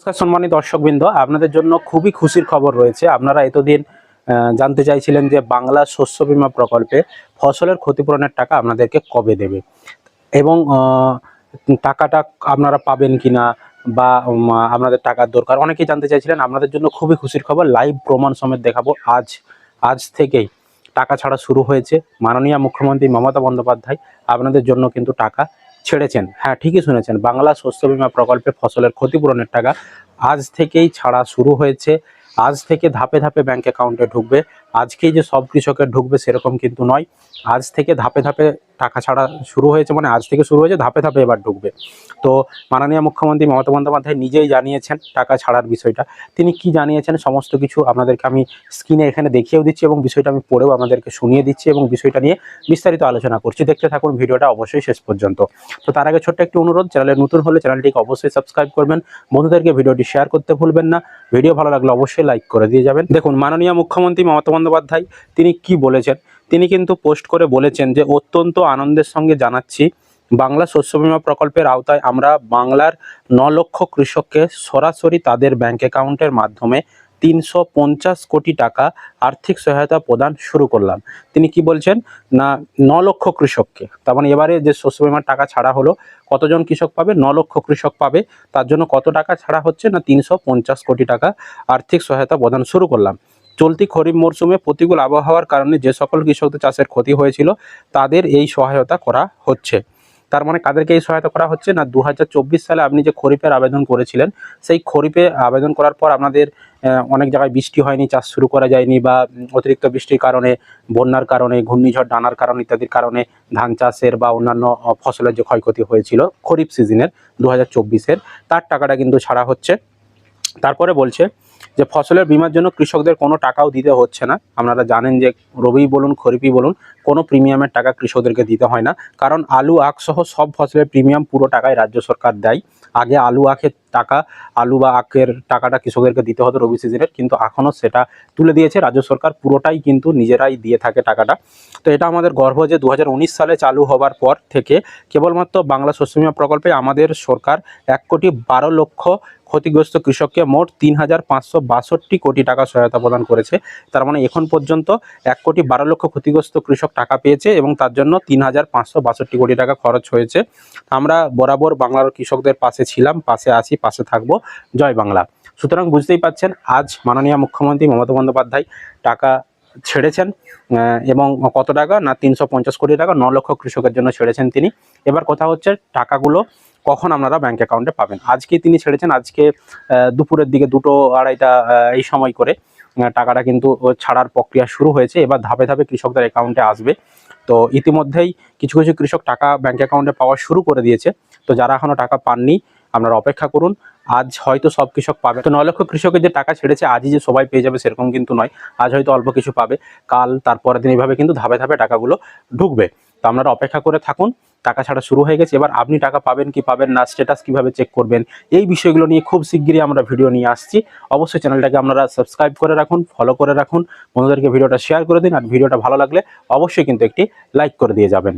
নমস্কার সম্মানিত দর্শকবৃন্দ, আপনাদের জন্য খুবই খুশির খবর রয়েছে। আপনারা এতদিন জানতে চাইছিলেন যে বাংলা শস্য বিমা প্রকল্পে ফসলের ক্ষতিপূরণের টাকা আপনাদেরকে কবে দেবে। এবং টাকাটা আপনারা পাবেন কিনা বা আপনাদের টাকার দরকার, অনেকেই জানতে চাইছিলেন। আপনাদের জন্য খুবই খুশির খবর, লাইভ প্রমাণ সমেত দেখাবো আজ আজ থেকেই। টাকা ছাড়া শুরু হয়েছে। মাননীয় মুখ্যমন্ত্রী মমতা বন্দ্যোপাধ্যায়, আপনাদের জন্য কিন্তু টাকা ছেড়েছেন। হ্যাঁ ঠিকই শুনেছেন। বাংলা শস্য বিমা প্রকল্পে ফসলের ক্ষতিপূরণের টাকা আজ থেকেই ছাড়া শুরু হয়েছে। আজ থেকে ধাপে ধাপে ব্যাংক অ্যাকাউন্টে ঢুকবে। আজকেই যে সব কৃষকের ঢুকবে সেরকম কিন্তু নয়। আজ থেকে ধাপে ধাপে টাকা ছাড়া শুরু হয়েছে মানে আজ থেকে শুরু হয়েছে, ধাপে ধাপে এবার ঢুকবে। তো মাননীয় মুখ্যমন্ত্রী মমতা বন্দ্যোপাধ্যায় নিজেই জানিয়েছেন টাকা ছাড়ার বিষয়টা। তিনি কি জানিয়েছেন সমস্ত কিছু আপনাদেরকে আমি স্ক্রিনে এখানে দেখিয়েও দিচ্ছি এবং বিষয়টা আমি পড়েও আপনাদেরকে শুনিয়ে দিচ্ছি এবং বিষয়টা নিয়ে বিস্তারিত আলোচনা করছি। দেখতে থাকুন ভিডিওটা অবশ্যই শেষ পর্যন্ত। তো তার আগে ছোট্ট একটি অনুরোধ, চ্যানেলে নতুন হলে চ্যানেলটিকে অবশ্যই সাবস্ক্রাইব করবেন। বন্ধুদেরকে ভিডিওটি শেয়ার করতে ভুলবেন না। ভিডিও ভালো লাগলে অবশ্যই লাইক করে দিয়ে যাবেন। দেখুন, মাননীয় মুখ্যমন্ত্রী মমতা বন্দ্যোপাধ্যায়, তিনি কি বলেছেন? তিনি কিন্তু পোস্ট করে বলেছেন যে, অত্যন্ত আনন্দের সঙ্গে জানাচ্ছি, বাংলা শস্য বিমা প্রকল্পের আওতায় আমরা বাংলার ন লক্ষ কৃষককে সরাসরি তাদের ব্যাংক অ্যাকাউন্টের মাধ্যমে তিনশো পঞ্চাশ কোটি টাকা আর্থিক সহায়তা প্রদান শুরু করলাম। তিনি কি বলছেন? না, ন লক্ষ কৃষককে। তার মানে এবারে যে শস্য বীমার টাকা ছাড়া হলো, কতজন কৃষক পাবে? ন লক্ষ কৃষক পাবে। তার জন্য কত টাকা ছাড়া হচ্ছে? না, তিনশো পঞ্চাশ কোটি টাকা আর্থিক সহায়তা প্রদান শুরু করলাম। চলতি খরিফ মরশুমে প্রতিকূল আবহাওয়ার কারণে যে সকল কৃষকদের চাষের ক্ষতি হয়েছিল, তাদের এই সহায়তা করা হচ্ছে। তার মানে কাদেরকে এই সহায়তা করা হচ্ছে না? দু হাজার চব্বিশ সালে আপনি যে খরিফের আবেদন করেছিলেন, সেই খরিফে আবেদন করার পর আপনাদের অনেক জায়গায় বৃষ্টি হয়নি, চাষ শুরু করা যায়নি বা অতিরিক্ত বৃষ্টির কারণে, বন্যার কারণে, ঘূর্ণিঝড়, ডানার কারণে ইত্যাদির কারণে ধান চাষের বা অন্যান্য ফসলের যে ক্ষয়ক্ষতি হয়েছিল খরিফ সিজনের দু হাজার তার টাকাটা কিন্তু ছাড়া হচ্ছে। তারপরে বলছে যে ফসলের বিমার জন্য কৃষকদের কোনো টাকাও দিতে হচ্ছে না। আপনারা জানেন যে রবি বলুন, খরিফি বলুন, কোনো প্রিমিয়ামের টাকা কৃষকদেরকে দিতে হয় না। কারণ আলু, আখ সহ সব ফসলের প্রিমিয়াম পুরো টাকায় রাজ্য সরকার দেয়। আগে আলু, আখের টাকা, আলু বা আখের টাকাটা কৃষকদেরকে দিতে হতো রবি সিজনের, কিন্তু এখনও সেটা তুলে দিয়েছে। রাজ্য সরকার পুরোটাই কিন্তু নিজেরাই দিয়ে থাকে টাকাটা। তো এটা আমাদের গর্ব যে দু হাজার উনিশ সালে চালু হবার পর থেকে কেবলমাত্র বাংলা শস্য বীমা প্রকল্পে আমাদের সরকার এক কোটি বারো লক্ষ ক্ষতিগ্রস্ত কৃষককে মোট তিন হাজার পাঁচশো বাষট্টি কোটি টাকা সহায়তা প্রদান করেছে। তার মানে এখন পর্যন্ত এক কোটি বারো লক্ষ ক্ষতিগ্রস্ত কৃষক টাকা পেয়েছে এবং তার জন্য তিন হাজার পাঁচশো বাষট্টি কোটি টাকা খরচ হয়েছে। আমরা বরাবর বাংলার কৃষকদের পাশে ছিলাম, পাশে আছি, পাশে থাকব। জয় বাংলা। সুতরাং বুঝতেই পাচ্ছেন, আজ মাননীয় মুখ্যমন্ত্রী মমতা বন্দ্যোপাধ্যায় টাকা ছেড়েছেন এবং কত টাকা? না, তিনশো পঞ্চাশ কোটি টাকা, ন লক্ষ কৃষকের জন্য ছেড়েছেন তিনি। এবার কথা হচ্ছে, টাকাগুলো কখন আপনারা ব্যাংক অ্যাকাউন্টে পাবেন? আজকে তিনি ছেড়েছেন, আজকে দুপুরের দিকে দুটো আড়াইটা এই সময় করে টাকাটা কিন্তু ছাড়ার প্রক্রিয়া শুরু হয়েছে। এবার ধাপে ধাপে কৃষকদের অ্যাকাউন্টে আসবে। তো ইতিমধ্যেই কিছু কিছু কৃষক টাকা ব্যাংক অ্যাকাউন্টে পাওয়া শুরু করে দিয়েছে। তো যারা এখনও টাকা পাননি, আপনারা অপেক্ষা করুন। আজ হয়তো সব কৃষক পাবে। তো নয় লক্ষ কৃষকের যে টাকা ছেড়েছে, আজই যে সবাই পেয়ে যাবে সেরকম কিন্তু নয়। আজ হয়তো অল্প কিছু পাবে। কাল, তারপরের দিন এইভাবে কিন্তু ধাপে ধাপে টাকাগুলো ঢুকবে। তো আপনারা অপেক্ষা করে থাকুন, টাকা ছাড়া শুরু হয়ে গেছে। এবার আপনি টাকা পাবেন কি পাবেন না স্ট্যাটাস কীভাবে চেক করবেন, এই বিষয়গুলো নিয়ে খুব শিগগিরই আমরা ভিডিও নিয়ে আসছি। অবশ্যই চ্যানেলটাকে আপনারা সাবস্ক্রাইব করে রাখুন ফলো করে রাখুন, বন্ধুদেরকে ভিডিওটা শেয়ার করে দিন। আর ভিডিওটা ভালো লাগলে অবশ্যই কিন্তু একটি লাইক করে দিয়ে যাবেন।